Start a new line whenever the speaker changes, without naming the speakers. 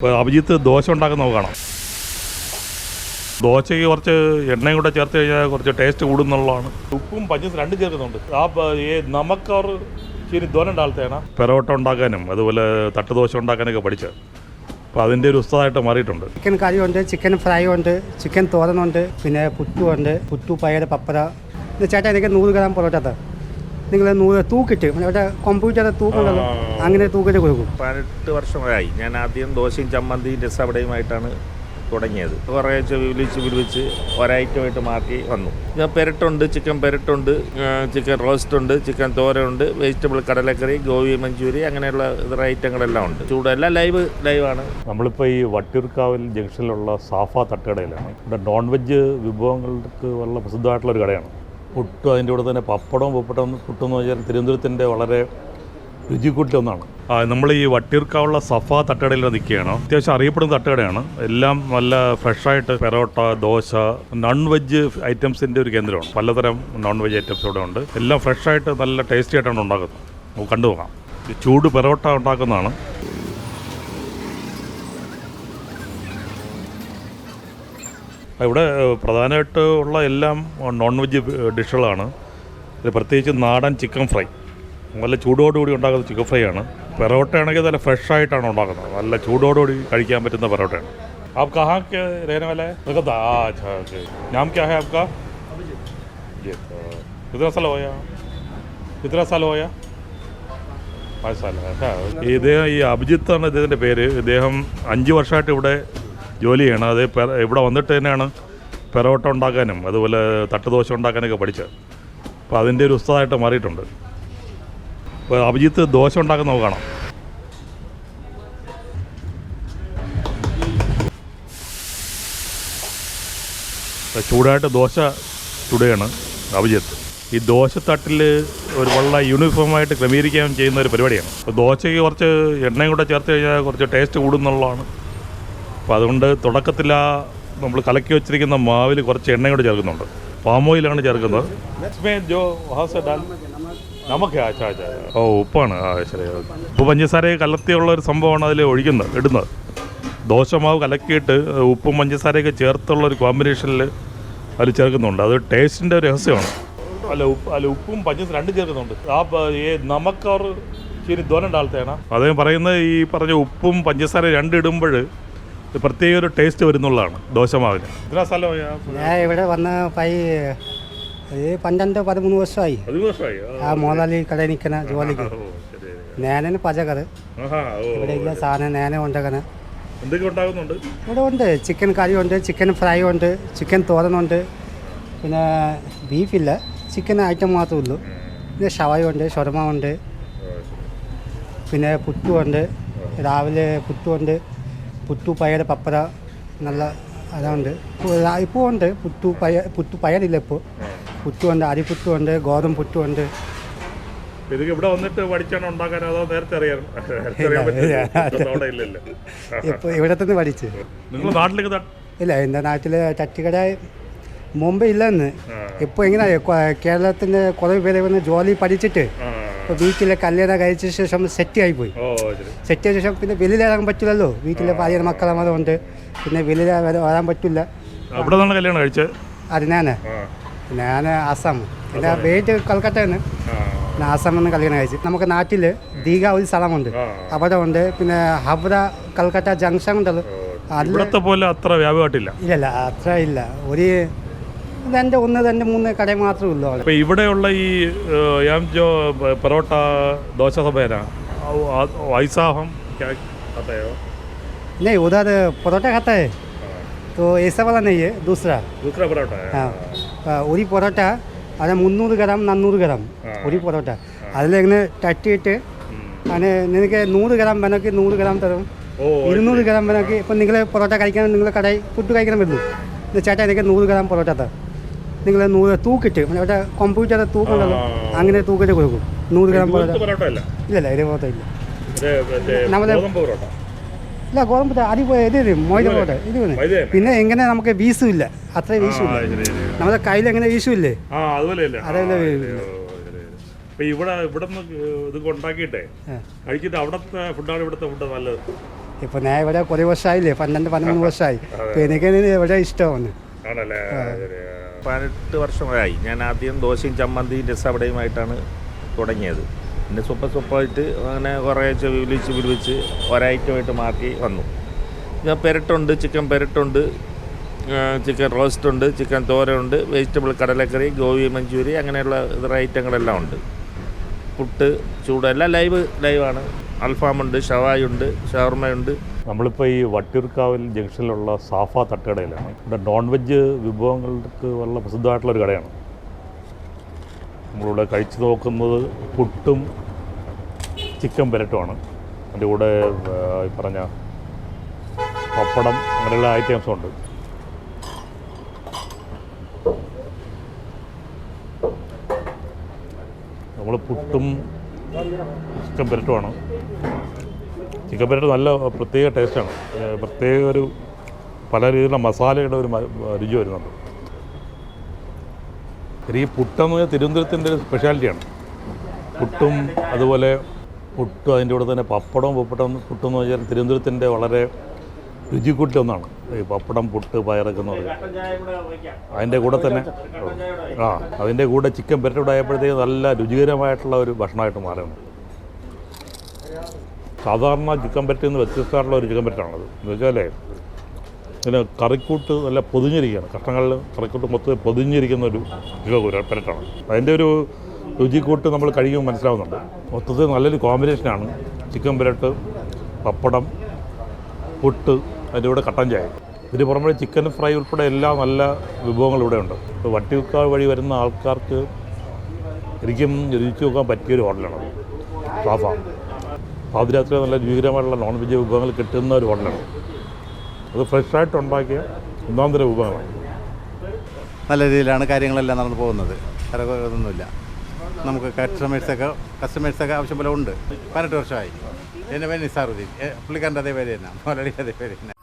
ഇപ്പോൾ അഭിജിത്ത് ദോശ ഉണ്ടാക്കുന്ന നോക്കണം കാണാം. ദോശയ്ക്ക് കുറച്ച് എണ്ണയും കൂടെ ചേർത്ത് കഴിഞ്ഞാൽ കുറച്ച് ടേസ്റ്റ് കൂടുന്നുള്ളതാണ്. ഉപ്പും പഞ്ചസ് രണ്ടും ചേർക്കുന്നുണ്ട്. ആ നമുക്കവർ ശരി ദോനം ഉണ്ടാകത്തേണ പെരോട്ട ഉണ്ടാക്കാനും അതുപോലെ തട്ടുദോശ ഉണ്ടാക്കാനൊക്കെ പഠിച്ചത്. അപ്പോൾ അതിന്റെ ഒരു ഉസ്താദായിട്ട് മാറിയിട്ടുണ്ട്.
ചിക്കൻ കറി ഉണ്ട് ചിക്കൻ ഫ്രൈ ഉണ്ട് ചിക്കൻ തോരനുണ്ട് പിന്നെ പുട്ടുണ്ട് പുട്ടു പയർ പപ്പട. ചേട്ടാ എനിക്ക് നൂറ് ഗ്രാം പൊറോട്ട നിങ്ങൾ നൂറ് തൂക്കിട്ട് അവിടെ കമ്പ്യൂട്ടറിൽ തൂക്കുണ്ടല്ലോ? അങ്ങനെ തൂക്കിട്ട് കൊടുക്കും.
പതിനെട്ട് വർഷമായി. ഞാൻ ആദ്യം ദോശയും ചമ്മന്തിയും രസവടയുമായിട്ടാണ് തുടങ്ങിയത്. കുറേ വിളിച്ച് വിളിച്ച് ഒരൈറ്റമായിട്ട് മാറ്റി വന്നു. ഞാൻ പെരട്ടുണ്ട് ചിക്കൻ പെരട്ടുണ്ട് ചിക്കൻ റോസ്റ്റ് ഉണ്ട് ചിക്കൻ തോരനുണ്ട് വെജിറ്റബിൾ കടലക്കറി ഗോവി മഞ്ചൂരി അങ്ങനെയുള്ള ഇതര ഐറ്റങ്ങളെല്ലാം ഉണ്ട്. ചൂടെല്ലാം ലൈവ് ലൈവാണ്.
നമ്മളിപ്പോൾ ഈ വട്ടിയൂർക്കാവിൽ ജംഗ്ഷനിലുള്ള സാഫ തട്ടുകടയിലാണ്. ഇവിടെ നോൺ വെജ് വിഭവങ്ങൾക്ക് വളരെ പ്രസിദ്ധമായിട്ടുള്ള ഒരു കടയാണ്. പുട്ടും അതിന്റെ കൂടെ തന്നെ പപ്പടവും പപ്പടം പുട്ടും എന്ന് വെച്ചാൽ തിരുവനന്തപുരത്തിന്റെ വളരെ രുചിക്കൂട്ടിലൊന്നാണ് നമ്മൾ ഈ വട്ടിയൂർക്കാവുള്ള സഫ തട്ടുകടയിൽ നിൽക്കുകയാണ്. അത്യാവശ്യം അറിയപ്പെടുന്ന തട്ടുകടയാണ്. എല്ലാം നല്ല ഫ്രഷായിട്ട് പെറോട്ട ദോശ നോൺ വെജ് ഐറ്റംസിന്റെ ഒരു കേന്ദ്രമാണ്. പലതരം നോൺ വെജ് ഐറ്റംസ് ഇവിടെ ഉണ്ട്. എല്ലാം ഫ്രഷായിട്ട് നല്ല ടേസ്റ്റി ആയിട്ടാണ് ഉണ്ടാക്കുന്നത്. നമുക്ക് ചൂട് പെറോട്ട ഉണ്ടാക്കുന്നതാണ്. ഇവിടെ ഏഹ്, പ്രധാനമായിട്ട് ഉള്ള എല്ലാം നോൺ വെജ് ഡിഷുകളാണ് ഇത് പ്രത്യേകിച്ച് നാടൻ ചിക്കൻ ഫ്രൈ നല്ല ചൂടോടുകൂടി ഉണ്ടാക്കുന്ന ചിക്കൻ ഫ്രൈ ആണ് പെറോട്ട ആണെങ്കിൽ നല്ല ഫ്രഷ് ആയിട്ടാണ് ഉണ്ടാക്കുന്നത് നല്ല ചൂടോടുകൂടി കഴിക്കാൻ പറ്റുന്ന പെറോട്ടയാണ് आप कहाँ के रहने वाला है कलकत्ता अच्छा अच्छा नाम क्या है आपका जी तो कितना साल होया कितना साल होया പാഞ്ച് സാല ഇദ്ദേഹം ഈ അഭിജിത്ത് ആണ് ഇദ്ദേഹത്തിൻ്റെ പേര് ഇദ്ദേഹം അഞ്ച് വർഷമായിട്ട് ഇവിടെ ജോലി ചെയ്യണം. അത് ഇവിടെ വന്നിട്ട് തന്നെയാണ് പെറോട്ട ഉണ്ടാക്കാനും അതുപോലെ തട്ടുദോശ ഉണ്ടാക്കാനൊക്കെ പഠിച്ചത്. അപ്പോൾ അതിന്റെ ഒരു ഉസ്താദായിട്ട് മാറിയിട്ടുണ്ട്. അപ്പോൾ അഭിജിത്ത് ദോശ ഉണ്ടാക്കുന്ന നമുക്ക് കാണാം. ചൂടായിട്ട് ദോശ ചുടുകയാണ് അഭിജിത്ത്. ഈ ദോശത്തട്ടിൽ ഒരു വളരെ യൂണിഫോമായിട്ട് ക്രമീകരിക്കാൻ ചെയ്യുന്ന ഒരു പരിപാടിയാണ്. അപ്പോൾ ദോശയ്ക്ക് കുറച്ച് എണ്ണയും കൂടെ ചേർത്ത് കഴിഞ്ഞാൽ കുറച്ച് ടേസ്റ്റ് കൂടുന്നുള്ളതാണ് അപ്പോൾ അതുകൊണ്ട് തുടക്കത്തിൽ ആ നമ്മൾ കലക്കി വെച്ചിരിക്കുന്ന മാവിൽ കുറച്ച് എണ്ണ കൂടെ ചേർക്കുന്നുണ്ട് പാം ഓയിലാണ് ചേർക്കുന്നത്. ജോ നമുക്ക് ഓ ഉപ്പാണ്. ശരി. ഉപ്പ് പഞ്ചസാര കലർത്തിയുള്ള ഒരു സംഭവമാണ് അതിൽ ഒഴിക്കുന്നത് ഇടുന്നത്. ദോശമാവ് കലക്കിയിട്ട് ഉപ്പും പഞ്ചസാരയൊക്കെ ചേർത്തുള്ള ഒരു കോമ്പിനേഷനിൽ അതിൽ ചേർക്കുന്നുണ്ട്. അത് ടേസ്റ്റിന്റെ രഹസ്യമാണ്. അല്ല ഉപ്പ് അല്ല ഉപ്പും പഞ്ചസാര രണ്ടും ചേർക്കുന്നുണ്ട്. ആ നമുക്ക് അവർ ശരി ധോനുണ്ടാളത്തേനാ അദ്ദേഹം പറയുന്നത് ഈ പറഞ്ഞ ഉപ്പും പഞ്ചസാര രണ്ടിടുമ്പോൾ പ്രത്യേക ഒരു ടേസ്റ്റ് വരുന്നുള്ളതാണ് ദോശമാവിന്. എത്ര സ്ഥലം
ഞാൻ ഇവിടെ വന്ന പൈ ഒരു പന്ത്രണ്ട് പതിമൂന്ന് വർഷമായി. ആ മോലാലി കടയിൽ നിൽക്കുന്ന ജോലിക്ക്. നേനന്
ഓ
ഇവിടെ ഇല്ല സാധനം നേന
ഉണ്ടകന്
ഇവിടെ ഉണ്ട് ചിക്കൻ കറി ഉണ്ട് ചിക്കൻ ഫ്രൈ ഉണ്ട് ചിക്കൻ തോരനുണ്ട് പിന്നെ ബീഫില്ല ചിക്കൻ ഐറ്റം മാത്രമേ ഉള്ളൂ. പിന്നെ ഷവായ ഉണ്ട് ഷൊർമ ഉണ്ട്. പിന്നെ പുട്ടുണ്ട് രാവിലെ പുട്ടുണ്ട് പുട്ടു പയർ പപ്പട നല്ല അതുണ്ട്. ഇപ്പോൾ ഉണ്ട്. പുത്തു പയർ പുത്തു പയറില്ല ഇപ്പോൾ അരി അരിപ്പുട്ടുണ്ട് ഗോതമ്പ് പുത്തു
ഉണ്ട്. ഇത് ഇവിടെ വന്നിട്ട് പഠിച്ചാണ് ഉണ്ടാക്കാൻ? അതോ നേരത്തെ അറിയാൻ
ഇവിടെ തന്നെ പഠിച്ച്.
നിങ്ങൾ നാട്ടിലേക്ക്
ഇല്ല എന്റെ നാട്ടിൽ ചട്ടിക്കട മുമ്പ് ഇല്ലെന്ന്.
ഇപ്പൊ
ഇപ്പോൾ എങ്ങനെയാ കേരളത്തിന്റെ കുറേ പേര് വന്ന് ജോലി പഠിച്ചിട്ട്
ആ.
ഇപ്പോൾ വീട്ടിലെ കല്യാണം കഴിച്ച ശേഷം സെറ്റ് ആയിപ്പോയി സെറ്റ് ആയ ശേഷം പിന്നെ വെളിയിലിറങ്ങാൻ പറ്റില്ലല്ലോ. വീട്ടിലെ ഭാര്യ ഉണ്ട് പിന്നെ വെളിയിൽ വരാൻ പറ്റില്ല.
ഇവിടെ കല്യാണം കഴിച്ചത്
അത് ഞാൻ ഞാൻ ആസാം. എന്റെ വീട്ട് കൽക്കട്ടയാണ്.
ആ.
ഞാൻ ആസാമിൽ നിന്ന് കല്യാണം കഴിച്ചു. നമുക്ക് നാട്ടിൽ ദീഗ ഒരു സ്ഥലമുണ്ട്. അവിടെ ഉണ്ട്. പിന്നെ ഹബ്ര കൽക്കട്ട ജംഗ്ഷൻ ഉണ്ടല്ലോ. അതിൽ
പോലെ അത്ര വ്യാപകമായിട്ടില്ല.
ഇല്ല. അത്ര ഇല്ല. ഒരു രണ്ട് ഒന്ന് രണ്ട് മൂന്ന് കട മാത്രമേ ഉള്ളൂ അവിടെ
അപ്പൊ ഇവിടെയുള്ള ഈ ഏഹ്, യാം ജോ പൊറോട്ട ദോശ സഭേന ഐസാഹം क्या खाता है वो?
नहीं उधर परोठा खाता है तो ऐसा वाला नहीं है दूसरा
दूसरा परोठा है
हाँ ആ, ഒരു പൊറോട്ട അത് മുന്നൂറ് ഗ്രാം നാന്നൂറ് ഗ്രാം ഒരു പൊറോട്ട അതിലിങ്ങനെ തട്ടിയിട്ട് അങ്ങനെ നിനക്ക് നൂറ് ഗ്രാം വേണമെങ്കിൽ നൂറ് ഗ്രാം തരും
ഓ
ഇരുന്നൂറ് ഗ്രാം വേണമെങ്കിൽ ഇപ്പം നിങ്ങൾ പൊറോട്ട കഴിക്കാൻ നിങ്ങൾ കടയിൽ ഫുഡ് കഴിക്കണം വരുന്നു ഇത് ചേട്ടാ എനിക്ക് നൂറ് ഗ്രാം പൊറോട്ട തരാം നിങ്ങൾ നൂറ് തൂക്കിട്ട് മറ്റേ കമ്പ്യൂട്ടറിൽ തൂക്കുണ്ടല്ലോ? അങ്ങനെ തൂക്കിട്ട് കൊടുക്കും. നൂറ് ഗ്രാം പൊറോട്ട
അല്ല
ഇല്ലല്ല ഇത് പൊറോട്ട ഇല്ല.
നമ്മുടെ
ഇല്ല ഗോതമ്പ് അരി പോയ ഇത് മൊയ്ത പൊറോട്ട ഇത്. പിന്നെ എങ്ങനെ നമുക്ക് അത്ര
വീശും
വീസുമില്ല
ശരി, ശരി.
നമ്മുടെ കയ്യിൽ എങ്ങനെ
അതുപോലെ അല്ലേ
അതല്ലേ
ആ,
വീഴുന്നത്.
ശരി, ഓ, ശരി, ശരി. അപ്പൊ ഇവിടെ ഇവിടെ ഇത് ഉണ്ടാക്കിയിട്ടേ
ആ.
കഴിച്ചിട്ട് അവിടുത്തെ ഫുഡാണ് ഇവിടുത്തെ ഫുഡ് നല്ലത്.
ഇപ്പൊ ഞാൻ ഇവിടെ കുറേ വർഷമായില്ലേ പന്ത്രണ്ട് പതിനൊന്ന് വർഷമായി എനിക്ക് ഇവിടെ ഇഷ്ടമാണ്.
ആണല്ലേ?
പതിനെട്ട് വർഷമായി ഞാൻ ആദ്യം ദോശയും ചമ്മന്തിയും രസവടയുമായിട്ടാണ് തുടങ്ങിയത്. പിന്നെ സൂപ്പർ സൂപ്പറായിട്ട് അങ്ങനെ കുറേ വിളിച്ച് വിളിച്ച് ഒരൈറ്റമായിട്ട് മാറ്റി വന്നു. ഞാൻ പെരട്ടുണ്ട് ചിക്കൻ പെരട്ടുണ്ട് ചിക്കൻ റോസ്റ്റ് ഉണ്ട് ചിക്കൻ തോരയുണ്ട് വെജിറ്റബിൾ കടലക്കറി ഗോവി മഞ്ചൂരി അങ്ങനെയുള്ള ഐറ്റങ്ങളെല്ലാം ഉണ്ട്. പുട്ട് ചൂട് എല്ലാം ലൈവ് ലൈവാണ്. അൽഫാമുണ്ട് ഷവായുണ്ട് ഷവർമയുണ്ട്
നമ്മളിപ്പോൾ ഈ വട്ടിയൂർക്കാവിൽ ജംഗ്ഷനിലുള്ള സാഫ തട്ടുകടയിലാണ്. ഇവിടെ നോൺ വെജ് വിഭവങ്ങൾക്ക് വളരെ പ്രസിദ്ധമായിട്ടുള്ള ഒരു കടയാണ്. നമ്മളിവിടെ കഴിച്ചു നോക്കുന്നത് പുട്ടും ചിക്കൻ പെരട്ടുമാണ്. അതിന്റെ കൂടെ ഈ പറഞ്ഞ പപ്പടം അങ്ങനെയുള്ള ഐറ്റംസും ഉണ്ട്. നമ്മൾ പുട്ടും ചിക്കൻ പെരട്ടുമാണ്. ചിക്കൻ പെരട്ട് നല്ല പ്രത്യേക ടേസ്റ്റാണ്. പ്രത്യേക ഒരു പല രീതിയിലുള്ള മസാലയുടെ ഒരു രുചി വരുന്നുണ്ട്. ഈ പുട്ടെന്ന് പറഞ്ഞാൽ തിരുവനന്തപുരത്തിന്റെ ഒരു സ്പെഷ്യാലിറ്റിയാണ് പുട്ടും അതുപോലെ പുട്ടും അതിന്റെ കൂടെ തന്നെ പപ്പടവും പപ്പടം പുട്ടും എന്ന് വെച്ചാൽ തിരുവനന്തപുരത്തിന്റെ വളരെ രുചിക്കൂട്ടി ഒന്നാണ്. ഈ പപ്പടം പുട്ട് പയറൊക്കെ എന്ന് പറയുന്നത്. അതിന്റെ കൂടെ തന്നെ ആ അതിന്റെ കൂടെ ചിക്കൻ പെരട്ടൂടെ ആയപ്പോഴത്തേക്ക് നല്ല രുചികരമായിട്ടുള്ള ഒരു ഭക്ഷണമായിട്ട് മാറുന്നു. സാധാരണ ചിക്കൻ പറ്റിൽ നിന്ന് വ്യത്യസ്തമായിട്ടുള്ള ഒരു ചിക്കൻ പറ്റാണത്. എന്ന് വെച്ചാലേ ഇതിന് കറിക്കൂട്ട് നല്ല പൊതിഞ്ഞിരിക്കുകയാണ്. കഷ്ണങ്ങളിൽ കറിക്കൂട്ട് മൊത്തം പൊതിഞ്ഞിരിക്കുന്ന ഒരു ചിക്കൻ പെരട്ടാണ്. അതിന്റെ ഒരു രുചിക്കൂട്ട് നമ്മൾ കഴിയുമ്പോൾ മനസ്സിലാവുന്നുണ്ട്. മൊത്തത്തിൽ നല്ലൊരു കോമ്പിനേഷനാണ് ചിക്കൻ പെരട്ട് പപ്പടം പുട്ട് അതിന്റെ കൂടെ കട്ടൻ ചായ. ഇതിന് പുറമെ ചിക്കൻ ഫ്രൈ ഉൾപ്പെടെ എല്ലാ നല്ല വിഭവങ്ങളും ഇവിടെ ഉണ്ട്. ഇപ്പോൾ വട്ടിയൂർക്കാവ് വഴി വരുന്ന ആൾക്കാർക്ക് ശരിക്കും രുചിച്ച് നോക്കാൻ പറ്റിയൊരു ഹോട്ടലാണ് സാഫ പാതിരാത്രി നല്ല രുചികരമായിട്ടുള്ള നോൺ വെജ് വിഭവങ്ങൾ കിട്ടുന്ന ഒരു ഹോട്ടലാണ് അത് ഫ്രഷായിട്ട് ഉണ്ടാക്കിയ ഒന്നാം തരം വിഭവങ്ങളാണ്.
നല്ല രീതിയിലാണ് കാര്യങ്ങളെല്ലാം നടന്നു പോകുന്നത്. വേറെ ഇതൊന്നുമില്ല നമുക്ക് കസ്റ്റമേഴ്സൊക്കെ കസ്റ്റമേഴ്സൊക്കെ ആവശ്യം പോലെ ഉണ്ട്. പതിനെട്ട് വർഷമായി. എന്റെ പേര് നിസാറുദ്ദീൻ. പുള്ളിക്കാരന്റെ അതേ പേര് തന്നെ. മുതലാളി അതേ പേര് തന്നെ.